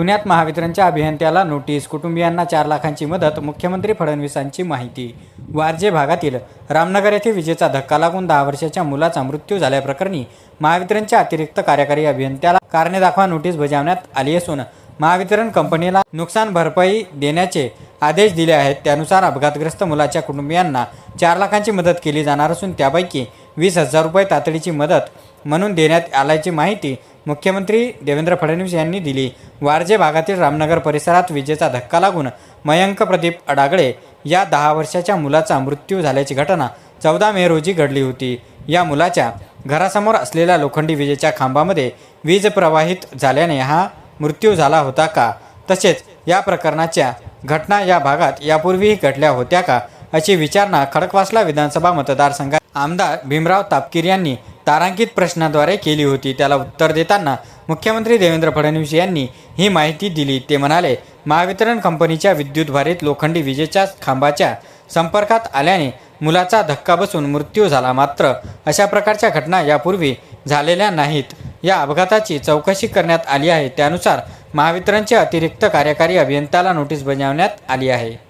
पुण्यात महावितरणच्या अभियंत्याला नोटीस कुटुंबियांना चार लाखांची मदत मुख्यमंत्री फडणवीसांची माहिती. वारजे भागातील रामनगर येथे विजेचा धक्का लागून दहा वर्षाच्या मुलाचा मृत्यू झाल्याप्रकरणी महावितरणच्या अतिरिक्त कार्यकारी अभियंत्याला कारणे दाखवा नोटीस बजावण्यात आली असून महावितरण कंपनीला नुकसान भरपाई देण्याचे आदेश दिले आहेत. त्यानुसार अपघातग्रस्त मुलाच्या कुटुंबियांना चार लाखांची मदत केली जाणार असून त्यापैकी वीस हजार रुपये तातडीची मदत म्हणून देण्यात आल्याची माहिती मुख्यमंत्री देवेंद्र फडणवीस यांनी दिली. वारजे भागातील रामनगर परिसरात विजेचा धक्का लागून मयंक प्रदीप अडागळे या दहा वर्षाच्या मुलाचा मृत्यू झाल्याची घटना चौदा मे रोजी घडली होती. या मुलाच्या घरासमोर असलेल्या लोखंडी विजेच्या खांबामध्ये वीज प्रवाहित झाल्याने हा मृत्यू झाला होता का? तसेच या प्रकरणाच्या घटना या भागात यापूर्वीही घडल्या होत्या का? अशी विचारणा खडकवासला विधानसभा मतदारसंघात आमदार भीमराव तापकीर यांनी तारांकित प्रश्नाद्वारे केली होती. त्याला उत्तर देताना मुख्यमंत्री देवेंद्र फडणवीस यांनी ही माहिती दिली. ते म्हणाले महावितरण कंपनीच्या विद्युतभारित लोखंडी विजेच्या खांबाच्या संपर्कात आल्याने मुलाचा धक्का बसून मृत्यू झाला मात्र अशा प्रकारच्या घटना यापूर्वी झालेल्या नाहीत. या अपघाताची चौकशी करण्यात आली आहे. त्यानुसार महावितरणचे अतिरिक्त कार्यकारी अभियंत्याला नोटीस बजावण्यात आली आहे.